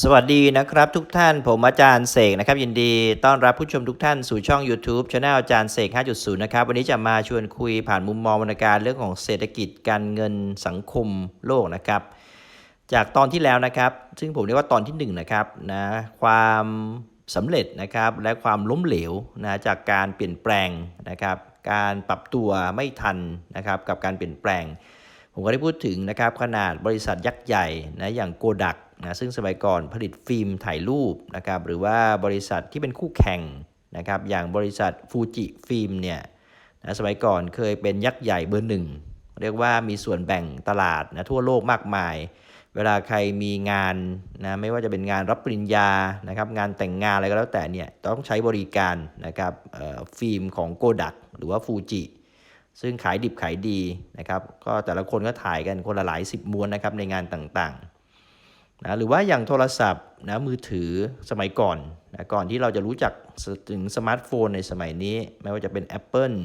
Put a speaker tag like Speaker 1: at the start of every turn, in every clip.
Speaker 1: สวัสดีนะครับทุกท่านผมอาจารย์เสกนะครับ ยินดีต้อนรับผู้ชมทุกท่านสู่ช่อง YouTube Channel อาจารย์เสก 5.0 นะครับ วันนี้จะมาชวนคุยผ่านมุมมองวรรณการเรื่องของเศรษฐกิจการเงินสังคมโลกนะครับ จากตอนที่แล้วนะครับ ซึ่งผมเรียกว่าตอนที่1นงนะครับนะความสำเร็จนะครับและความล้มเหลวนะจากการเปลี่ยนแปลงนะครับ การปรับตัวไม่ทันนะครับกับการเปลี่ยนแปลง ผมก็ได้พูดถึงนะครับขนาดบริษัทยักษ์ใหญ่นะอย่างโกดัก นะซึ่งสมัยก่อนผลิตฟิล์มถ่ายรูปนะครับหรือว่าบริษัทที่เป็นคู่แข่งนะครับอย่างบริษัทฟูจิฟิล์มเนี่ยนะสมัยก่อนเคยเป็นยักษ์ใหญ่เบอร์หนึ่งเรียกว่ามีส่วนแบ่งตลาดนะทั่วโลกมากมาย เวลาใครมีงานนะไม่ว่าจะเป็นงานรับปริญญานะครับงานแต่งงานอะไรก็แล้วแต่เนี่ยต้องใช้บริการนะครับเอ่อฟิล์มของโกดักหรือว่าฟูจิซึ่งขายดิบขายดีนะครับก็แต่ละคนก็ถ่ายกันคนละหลายสิบม้วนนะครับในงานต่างๆ นะหรือว่าอย่างโทรศัพท์นะมือถือสมัยก่อนนะก่อนที่เราจะรู้จักถึงสมาร์ทโฟนในสมัยนี้ ไม่ว่าจะเป็น Apple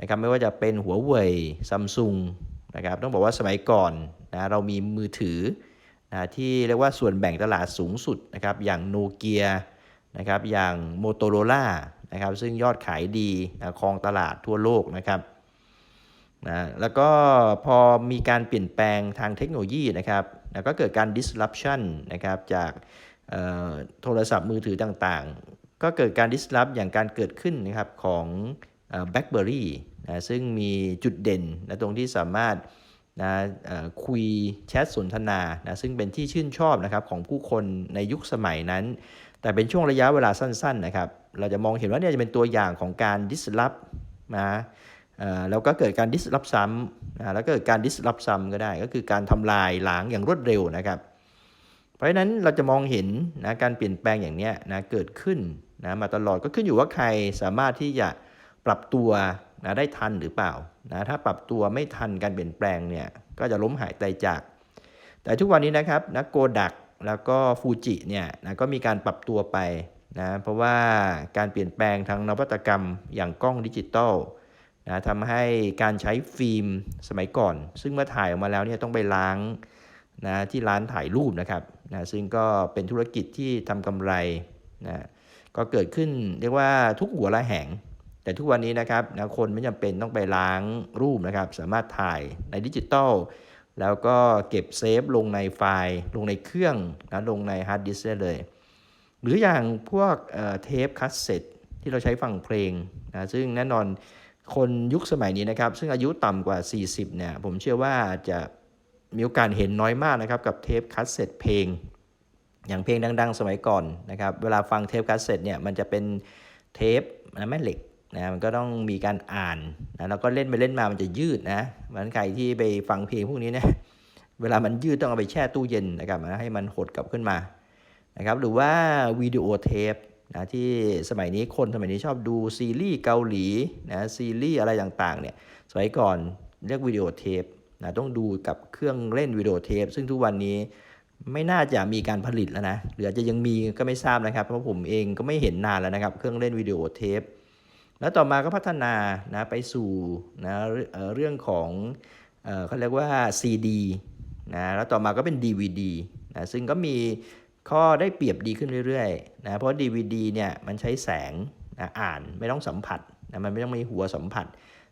Speaker 1: นะครับไม่ว่าจะเป็นหัวเว่ยซัมซุงนะครับต้องบอกว่าสมัยก่อนนะเรามีมือถือนะที่เรียกว่าส่วนแบ่งตลาดสูงสุดนะครับอย่างโนเกียนะครับอย่างโมโตโรล่านะครับซึ่งยอดขายดีนะครองตลาดทั่วโลกนะครับนะแล้วก็พอมีการเปลี่ยนแปลงทางเทคโนโลยีนะครับ แล้วก็เกิดการ disruption นะครับจากโทรศัพท์มือถือต่างๆ ก็เกิดการ disrupt อย่างการเกิดขึ้นนะครับของเอ่อ BlackBerry นะซึ่งมีจุดเด่นนะตรงที่สามารถนะคุยแชทสนทนานะซึ่งเป็นที่ชื่นชอบนะครับของผู้คนในยุคสมัยนั้น แต่เป็นช่วงระยะเวลาสั้นๆนะครับเราจะมองเห็นว่าเนี่ยจะเป็นตัวอย่างของการ disrupt นะ แล้วก็เกิดการดิสรับซ้ำแล้วก็เกิดการดิสรับซ้ำก็ได้ ก็คือการทำลายล้างอย่างรวดเร็วนะครับ เพราะฉะนั้นเราจะมองเห็นนะการเปลี่ยนแปลงอย่างนี้นะเกิดขึ้นนะมาตลอดก็ขึ้นอยู่ว่าใครสามารถที่จะปรับตัวนะได้ทันหรือเปล่านะถ้าปรับตัวไม่ทันการเปลี่ยนแปลงเนี่ยก็จะล้มหายตายจาก แต่ทุกวันนี้นะครับนะโกดักแล้วก็ฟูจิเนี่ยนะก็มีการปรับตัวไปนะเพราะว่าการเปลี่ยนแปลงทางนวัตกรรมอย่างกล้องดิจิตอล นะทำให้การใช้ฟิล์มสมัยก่อน ซึ่งเมื่อถ่ายออกมาแล้วเนี่ยต้องไปล้างนะที่ร้านถ่ายรูปนะครับนะซึ่งก็เป็นธุรกิจที่ทำกำไรนะก็เกิดขึ้นเรียกว่าทุกหัวละแหงแต่ทุกวันนี้นะครับนะคนไม่จำเป็นต้องไปล้างรูปนะครับ สามารถถ่ายในดิจิตอลแล้วก็เก็บเซฟลงในไฟล์ ลงในเครื่องนะลงในฮาร์ดดิสก์ได้เลย หรืออย่างพวกเอ่อเทปคัสเซ็ตที่เราใช้ฟังเพลงนะซึ่งแน่นอน คนยุคสมัยนี้นะครับ ซึ่งอายุต่ำกว่า 40 เนี่ย ผมเชื่อว่าจะมีโอกาสเห็นน้อยมากนะครับ กับเทปคัสเซ็ตเพลง อย่างเพลงดัง ๆ สมัยก่อนนะครับ เวลาฟังเทปคัสเซ็ตเนี่ย มันจะเป็นเทปนะแม่เหล็กนะมันก็ต้องมีการอ่านนะแล้วก็เล่นไปเล่นมามันจะยืดนะมันใครที่ไปฟังเพลงพวกนี้เนี่ยเวลามันยืดต้องเอาไปแช่ตู้เย็นนะครับให้มันหดกลับขึ้นมานะครับหรือว่าวิดีโอเทป นะที่สมัยนี้คนสมัยนี้ชอบดูซีรีส์เกาหลีนะซีรีส์อะไรต่างๆเนี่ยสมัยก่อนเรียกวิดีโอเทปนะต้องดูกับเครื่องเล่นวิดีโอเทปซึ่งทุกวันนี้ไม่น่าจะมีการผลิตแล้วนะหรืออาจจะยังมีก็ไม่ทราบนะครับเพราะผมเองก็ไม่เห็นนานแล้วนะครับ เครื่องเล่นวิดีโอเทปแล้วต่อมาก็พัฒนานะไปสู่นะเเรื่องของเอเขาเรียกว่า CD นะแล้วต่อมาก็เป็น DVD นะซึ่งก็มี ข้อได้เปรียบดีขึ้นเรื่อยๆนะเพราะ DVD เนี่ยมันใช้แสงนะอ่านไม่ต้องสัมผัสนะมันไม่ต้องมีหัวสัมผัส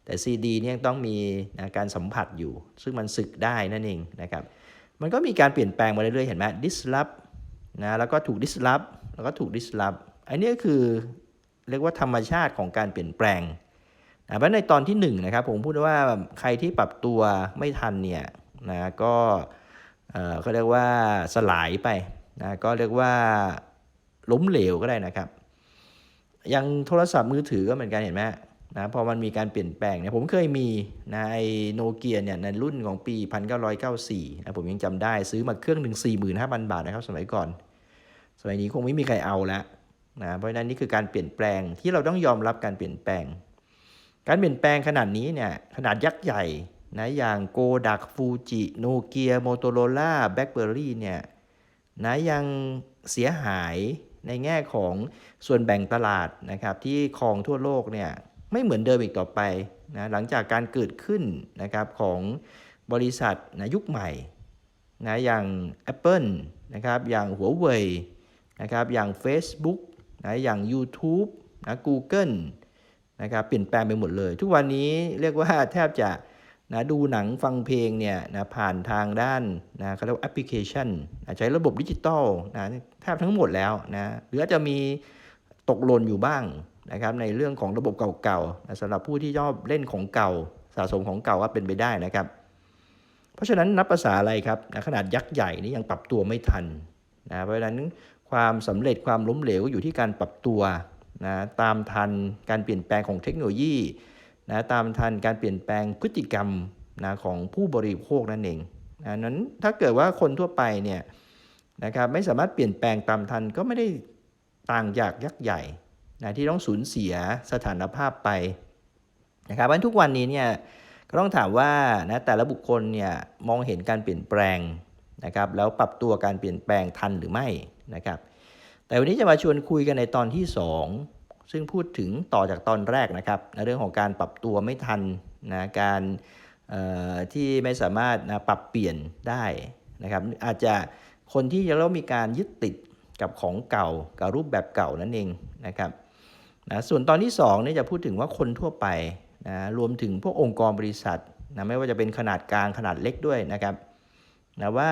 Speaker 1: แต่ CD เนี่ยต้องมีนะการสัมผัสอยู่ ซึ่งมันสึกได้นั่นเองนะครับมันก็มีการเปลี่ยนแปลงมาเรื่อยๆ เห็นไหม disrupt นะแล้วก็ถูก disrupt แล้วก็ถูก disrupt อันนี้คือเรียกว่าธรรมชาติของการเปลี่ยนแปลงนะเพราะในตอนที่1นงนะครับผมพูดว่าใครที่ปรับตัวไม่ทันเนี่ยนะก็เออเขาเรียกว่าสลายไป นะก็เรียกว่าล้มเหลวก็ได้นะครับ อย่างโทรศัพท์มือถือก็เหมือนกันเห็นไหมนะพอมันมีการเปลี่ยนแปลงเนี่ยผมเคยมีนะไอโนเกียเนี่ยในรุ่นของปี 1994นะผมยังจำได้ซื้อมาเครื่องหนึ่ง45,000 บาทนะครับสมัยก่อน สมัยนี้คงไม่มีใครเอาแล้วนะเพราะฉะนั้นนี่คือการเปลี่ยนแปลงที่เราต้องยอมรับการเปลี่ยนแปลง การเปลี่ยนแปลงขนาดนี้เนี่ยขนาดยักษ์ใหญ่นะอย่างโกดักฟูจิโนเกียโมโตโรล่าแบล็คเบอรี่เนี่ย นะยังเสียหายในแง่ของส่วนแบ่งตลาดนะครับที่ครองทั่วโลกเนี่ยไม่เหมือนเดิมอีกต่อไปนะหลังจากการเกิดขึ้นนะครับของบริษัทนะยุคใหม่นะอย่าง Apple นะครับอย่างหัวเว่ยนะครับอย่าง Facebook นะอย่าง YouTube นะ Google นะครับเปลี่ยนแปลงไปหมดเลย ทุกวันนี้เรียกว่าแทบจะ นะดูหนังฟังเพลงเนี่ยนะผ่านทางด้านนะเขาเรียกว่าแอปพลิเคชันใช้ระบบดิจิตอลนะแทบทั้งหมดแล้วนะหรืออาจจะมีตกหล่นอยู่บ้างนะครับในเรื่องของระบบเก่าๆนะสำหรับผู้ที่ชอบเล่นของเก่าสะสมของเก่าก็เป็นไปได้นะครับ เพราะฉะนั้นนับภาษาอะไรครับนะขนาดยักษ์ใหญ่นี่ยังปรับตัวไม่ทันนะเพราะฉะนั้นความสำเร็จความล้มเหลวอยู่ที่การปรับตัวนะตามทันการเปลี่ยนแปลงของเทคโนโลยี นะตามทันการเปลี่ยนแปลงพฤติกรรมนะของผู้บริโภคนั่นเองนะนั้นถ้าเกิดว่าคนทั่วไปเนี่ยนะครับไม่สามารถเปลี่ยนแปลงตามทันก็ไม่ได้ต่างจากยักษ์ใหญ่นะที่ต้องสูญเสียสถานภาพไปนะครับเพราะฉะนั้นทุกวันนี้เนี่ยก็ต้องถามว่านะแต่ละบุคคลเนี่ยมองเห็นการเปลี่ยนแปลงนะครับแล้วปรับตัวการเปลี่ยนแปลงทันหรือไม่นะครับแต่วันนี้จะมาชวนคุยกันในตอนที่2 ซึ่งพูดถึงต่อจากตอนแรกนะครับในเรื่องของการปรับตัวไม่ทันนะการที่ไม่สามารถนะปรับเปลี่ยนได้นะครับอาจจะคนที่ยังต้องมีการยึดติดกับของเก่ากับรูปแบบเก่านั่นเองนะครับนะส่วนตอนที่2เนี่ยจะพูดถึงว่าคนทั่วไปนะรวมถึงพวกองค์กรบริษัทนะไม่ว่าจะเป็นขนาดกลางขนาดเล็กด้วยนะครับนะว่า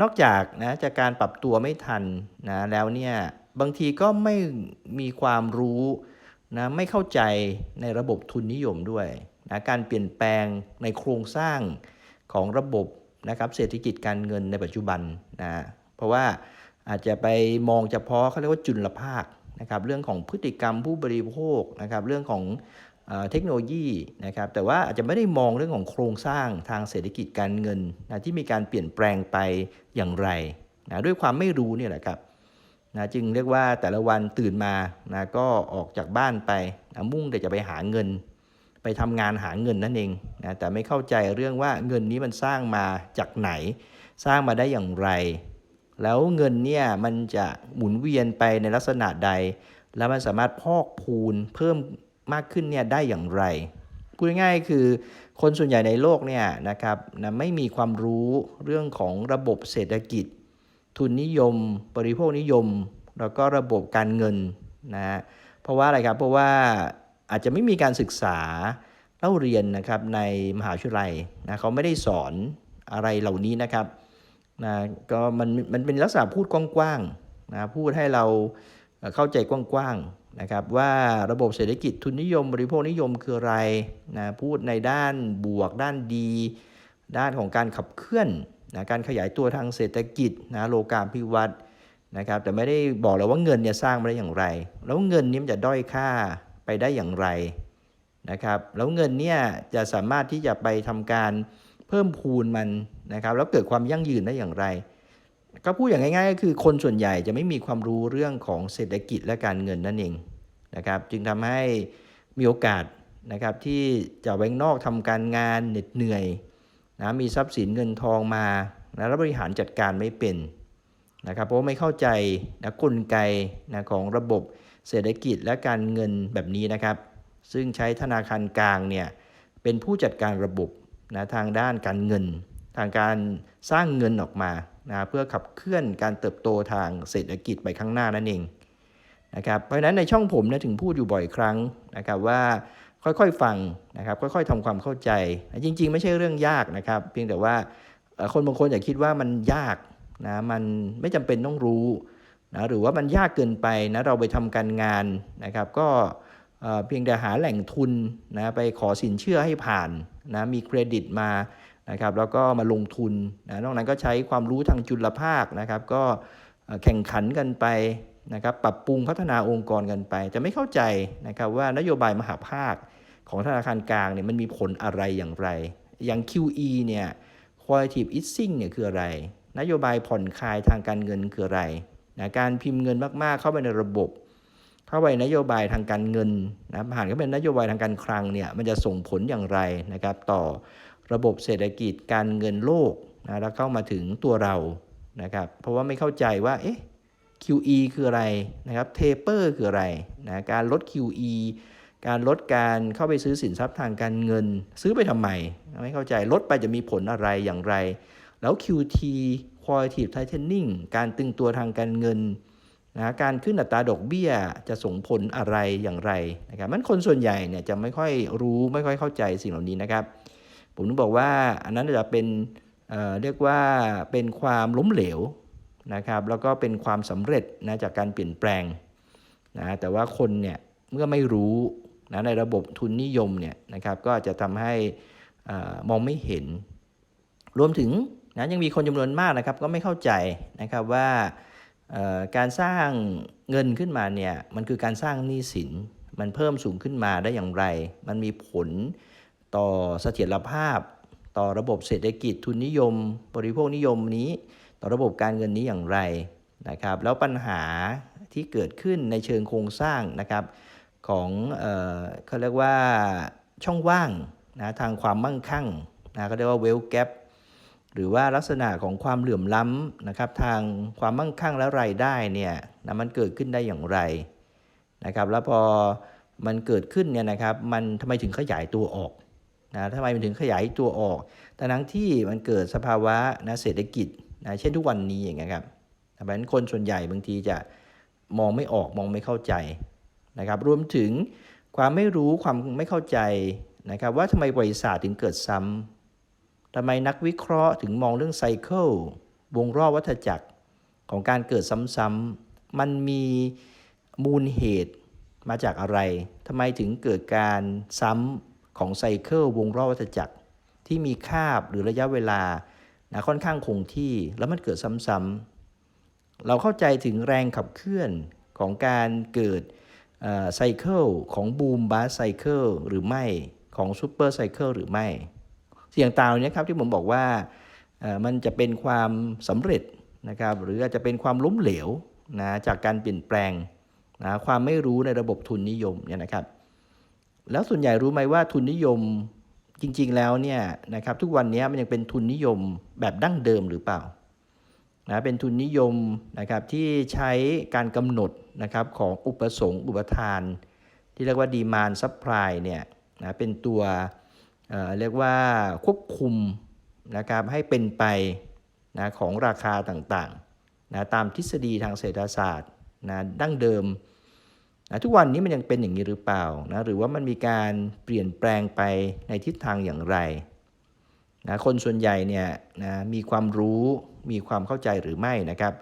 Speaker 1: นอกจากนะจากการปรับตัวไม่ทันนะแล้วเนี่ย บางทีก็ไม่มีความรู้นะไม่เข้าใจในระบบทุนนิยมด้วยนะการเปลี่ยนแปลงในโครงสร้างของระบบนะครับเศรษฐกิจการเงินในปัจจุบันนะเพราะว่าอาจจะไปมองเฉพาะเขาเรียกว่าจุลภาคนะครับเรื่องของพฤติกรรมผู้บริโภคนะครับเรื่องของเทคโนโลยีนะครับแต่ว่าอาจจะไม่ได้มองเรื่องของโครงสร้างทางเศรษฐกิจการเงินนะที่มีการเปลี่ยนแปลงไปอย่างไรนะด้วยความไม่รู้เนี่ยแหละครับ นะจึงเรียกว่าแต่ละวันตื่นมานะก็ออกจากบ้านไปนะมุ่งแต่จะไปหาเงิน ไปทำงานหาเงินนั่นเองนะแต่ไม่เข้าใจเรื่องว่าเงินนี้มันสร้างมาจากไหน สร้างมาได้อย่างไร แล้วเงินเนี่ยมันจะหมุนเวียนไปในลักษณะใด แล้วมันสามารถพอกพูนเพิ่มมากขึ้นเนี่ยได้อย่างไรพูดง่ายๆคือคนส่วนใหญ่ในโลกเนี่ยนะครับนะไม่มีความรู้เรื่องของระบบเศรษฐกิจ ทุนนิยม บริโภคนิยม แล้วก็ระบบการเงินนะเพราะว่าอะไรครับเพราะว่าอาจจะไม่มีการศึกษาเล่าเรียนนะครับในมหาวิทยาลัยนะเขาไม่ได้สอนอะไรเหล่านี้นะครับนะก็มันมันเป็นลักษณะพูดกว้างๆนะพูดให้เราเข้าใจกว้างๆนะครับว่าระบบเศรษฐกิจทุนนิยม บริโภคนิยมคืออะไรนะพูดในด้านบวกด้านดี ด้านของการขับเคลื่อน นะการขยายตัวทางเศรษฐกิจนะโลกาภิวัตน์นะครับแต่ไม่ได้บอกเลยว่าเงินเนี่ยสร้างมาได้อย่างไร แล้วเงินนี้มันจะด้อยค่าไปได้อย่างไรนะครับแล้วเงินเนี่ยจะสามารถที่จะไปทำการเพิ่มพูนมันนะครับแล้วเกิดความยั่งยืนได้อย่างไร ก็พูดอย่างง่ายๆก็คือคนส่วนใหญ่จะไม่มีความรู้เรื่องของเศรษฐกิจและการเงินนั่นเองนะครับจึงทำให้มีโอกาสนะครับที่จะแบงนอกทำการงานเหน็ดเหนื่อย นะมีทรัพย์สินเงินทองมานะแล้วบริหารจัดการไม่เป็นนะครับเพราะไม่เข้าใจนะกลไกนะของระบบเศรษฐกิจและการเงินแบบนี้นะครับ ซึ่งใช้ธนาคารกลางเนี่ยเป็นผู้จัดการระบบนะทางด้านการเงิน ทางการสร้างเงินออกมานะเพื่อขับเคลื่อนการเติบโตทางเศรษฐกิจไปข้างหน้านั่นเองนะครับเพราะฉะนั้นในช่องผมนะถึงพูดอยู่บ่อยครั้งนะครับว่า ค่อยๆฟังนะครับ ค่อยๆทำความเข้าใจ จริง ๆ ไม่ใช่เรื่องยากนะครับ เพียงแต่ว่าคนบางคนอย่าคิดว่ามันยากนะมันไม่จำเป็นต้องรู้นะหรือว่ามันยากเกินไปนะเราไปทำการงานนะครับ ก็เพียงแต่หาแหล่งทุนนะไปขอสินเชื่อให้ผ่านนะมีเครดิตมานะครับแล้วก็มาลงทุนนะนอกนั้นก็ใช้ความรู้ทางจุลภาคนะครับ ก็แข่งขันกันไป นะครับปรับปรุงพัฒนาองค์กรกันไป จะไม่เข้าใจนะครับว่านโยบายมหาภาคของธนาคารกลางเนี่ยมันมีผลอะไรอย่างไร อย่าง QE เนี่ย qualitative easing เนี่ยคืออะไร นโยบายผ่อนคลายทางการเงินคืออะไรนะการพิมพ์เงินมากๆ เข้าไปในระบบ เข้าไปนโยบายทางการเงินนะผ่านเข้าเป็นนโยบายทางการคลังเนี่ยมันจะส่งผลอย่างไรนะครับต่อระบบเศรษฐกิจการเงินโลกนะแล้วเข้ามาถึงตัวเรานะครับเพราะว่าไม่เข้าใจว่าเอ๊ะ QE คืออะไรนะครับ Taper คืออะไรนะการลด QE การลดการเข้าไปซื้อสินทรัพย์ทางการเงิน ซื้อไปทำไม ไม่เข้าใจลดไปจะมีผลอะไรอย่างไร แล้ว QT qualitative tightening การตึงตัวทางการเงินนะการขึ้นอัตราดอกเบี้ยจะส่งผลอะไรอย่างไรนะครับมันคนส่วนใหญ่เนี่ยจะไม่ค่อยรู้ไม่ค่อยเข้าใจสิ่งเหล่านี้นะครับ ผมถึงบอกว่าอันนั้นจะเป็นเเรียกว่าเป็นความล้มเหลว นะครับแล้วก็เป็นความสำเร็จนะจากการเปลี่ยนแปลงนะแต่ว่าคนเนี่ยเมื่อไม่รู้นะในระบบทุนนิยมเนี่ยนะครับก็จะทำให้มองไม่เห็น รวมถึงนะยังมีคนจำนวนมากนะครับก็ไม่เข้าใจนะครับว่าการสร้างเงินขึ้นมาเนี่ยมันคือการสร้างหนี้สิน มันเพิ่มสูงขึ้นมาได้อย่างไร มันมีผลต่อเสถียรภาพ ต่อระบบเศรษฐกิจทุนนิยม บริโภคนิยมนี้ ต่อระบบการเงินนี้อย่างไรนะครับ แล้วปัญหาที่เกิดขึ้นในเชิงโครงสร้างนะครับของเออเขาเรียกว่าช่องว่างนะทางความมั่งคั่งนะเขาเรียกว่า wealth gap หรือว่าลักษณะของความเหลื่อมล้ำนะครับทางความมั่งคั่งและรายได้เนี่ยนะมันเกิดขึ้นได้อย่างไรนะครับ แล้วพอมันเกิดขึ้นเนี่ยนะครับมันทำไมถึงขยายตัวออกนะทำไมมันถึงขยายตัวออกทั้งทั้งที่มันเกิดสภาวะนะเศรษฐกิจ นะเช่นทุกวันนี้อย่างเงี้ยครับเพราะฉะนั้นคนส่วนใหญ่บางทีจะมองไม่ออกมองไม่เข้าใจนะครับ รวมถึงความไม่รู้ความไม่เข้าใจนะครับว่าทำไมบริษัทถึงเกิดซ้ำทำไมนักวิเคราะห์ถึงมองเรื่องไซเคิลวงรอบวัฏจักรของการเกิดซ้ำๆมันมีมูลเหตุมาจากอะไรทำไมถึงเกิดการซ้ำของไซเคิลวงรอบวัฏจักรที่มีคาบหรือระยะเวลา นะค่อนข้างคงที่แล้วมันเกิดซ้ำๆเราเข้าใจถึงแรงขับเคลื่อนของการเกิดไซเคิลของบูมบาสไซเคิลหรือไม่ของซูเปอร์ไซเคิลหรือไม่ เสียงตางๆนี้ครับที่ผมบอกว่ามันจะเป็นความสำเร็จนะครับหรืออาจจะเป็นความล้มเหลวนะจากการเปลี่ยนแปลงนะความไม่รู้ในระบบทุนนิยมเนี่ยนะครับ แล้วส่วนใหญ่รู้ไหมว่าทุนนิยม จริงๆแล้วเนี่ยนะครับทุกวันนี้มันยังเป็นทุนนิยมแบบดั้งเดิมหรือเปล่านะเป็นทุนนิยมนะครับที่ใช้การกำหนดนะครับของอุปสงค์อุปทาน ที่เรียกว่าดีมานซัพพลายเนี่ยนะเป็นตัวเอ่อเรียกว่าควบคุมนะครับให้เป็นไปนะของราคาต่างๆนะตามทฤษฎีทางเศรษฐศาสตร์นะดั้งเดิม นะทุกวันนี้มันยังเป็นอย่างนี้หรือเปล่านะหรือว่ามันมีการเปลี่ยนแปลงไปในทิศทางอย่างไรนะคนส่วนใหญ่เนี่ยนะมีความรู้มีความเข้าใจหรือไม่นะครับ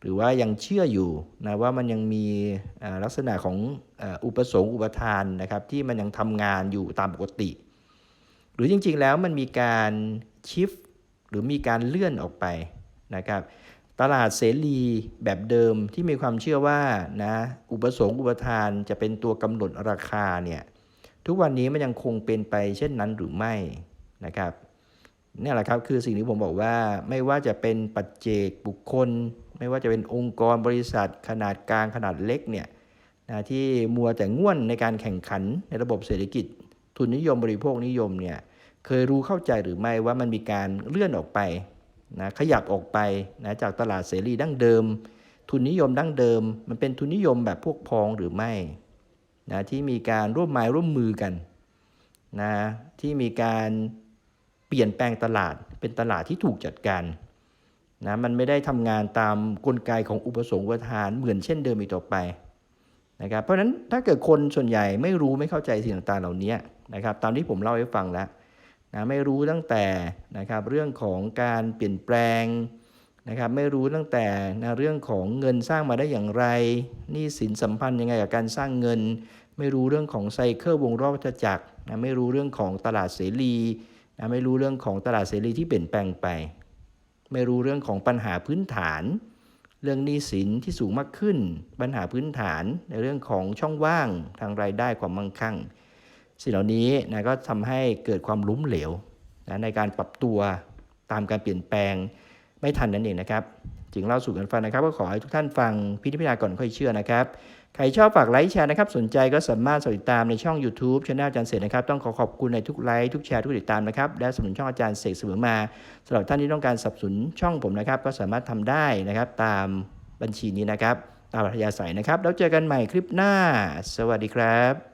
Speaker 1: หรือว่ายังเชื่ออยู่นะว่ามันยังมีลักษณะของอุปสงค์อุปทานนะครับที่มันยังทำงานอยู่ตามปกติ หรือจริงๆแล้วมันมีการชิฟหรือมีการเลื่อนออกไปนะครับ ตลาดเสรีแบบเดิมที่มีความเชื่อว่านะอุปสงค์อุปทานจะเป็นตัวกำหนดราคาเนี่ยทุกวันนี้มันยังคงเป็นไปเช่นนั้นหรือไม่นะครับนี่แหละครับคือสิ่งที่ผมบอกว่าไม่ว่าจะเป็นปัจเจกบุคคล ไม่ว่าจะเป็นองค์กรบริษัท ขนาดกลางขนาดเล็กเนี่ยนะที่มัวแต่ง่วนในการแข่งขันในระบบเศรษฐกิจ ทุนนิยมบริโภคนิยมเนี่ยเคยรู้เข้าใจหรือไม่ว่ามันมีการเลื่อนออกไป นะขยับออกไปนะจากตลาดเสรีดั้งเดิม ทุนนิยมดั้งเดิม มันเป็นทุนนิยมแบบพวกพ้องหรือไม่นะที่มีการร่วมไม้ร่วมมือกันนะที่มีการเปลี่ยนแปลงตลาดเป็นตลาดที่ถูกจัดการนะมันไม่ได้ทำงานตามกลไกของอุปสงค์อุปทานเหมือนเช่นเดิมอีกต่อไปนะครับเพราะฉะนั้นถ้าเกิดคนส่วนใหญ่ไม่รู้ไม่เข้าใจสิ่งต่างๆเหล่านี้นะครับตามที่ผมเล่าให้ฟังแล้ว นะไม่รู้ตั้งแต่นะครับเรื่องของการเปลี่ยนแปลงนะครับไม่รู้ตั้งแต่นะเรื่องของเงินสร้างมาได้อย่างไรหนี่สินสัมพันธ์ยังไงกับการสร้างเงิน ไม่รู้เรื่องของไซเคิลวงรอบวัฏจักรนะไม่รู้เรื่องของตลาดเสรีนะไม่รู้เรื่องของตลาดเสรีที่เปลี่ยนแปลงไป ไม่รู้เรื่องของปัญหาพื้นฐาน เรื่องหนี้สินที่สูงมากขึ้น ปัญหาพื้นฐานในเรื่องของช่องว่างทางรายได้ความมั่งคั่ง สิ่งเหล่านี้นะก็ทำให้เกิดความล้มเหลวนะในการปรับตัวตามการเปลี่ยนแปลงไม่ทันนั่นเองนะครับ จึงเล่าสู่กันฟังนะครับ ก็ขอให้ทุกท่านฟังพิธีพิจารณาก่อนค่อยเชื่อนะครับ ใครชอบฝากไลค์แชร์นะครับ สนใจก็สามารถติดตามในช่อง YouTube ช anel อาจารย์เสกนะครับ ต้องขอขอบคุณในทุกไลค์ทุกแชร์ทุกติดตามนะครับ และสนับสนุนช่องอาจารย์เสกเสมอมาสำหรับท่านที่ต้องการสนับสนุนช่องผมนะครับ ก็สามารถทำได้นะครับตามบัญชีนี้นะครับตามอัธยาศัยนะครับ แล้วเจอกันใหม่คลิปหน้า สวัสดีครับ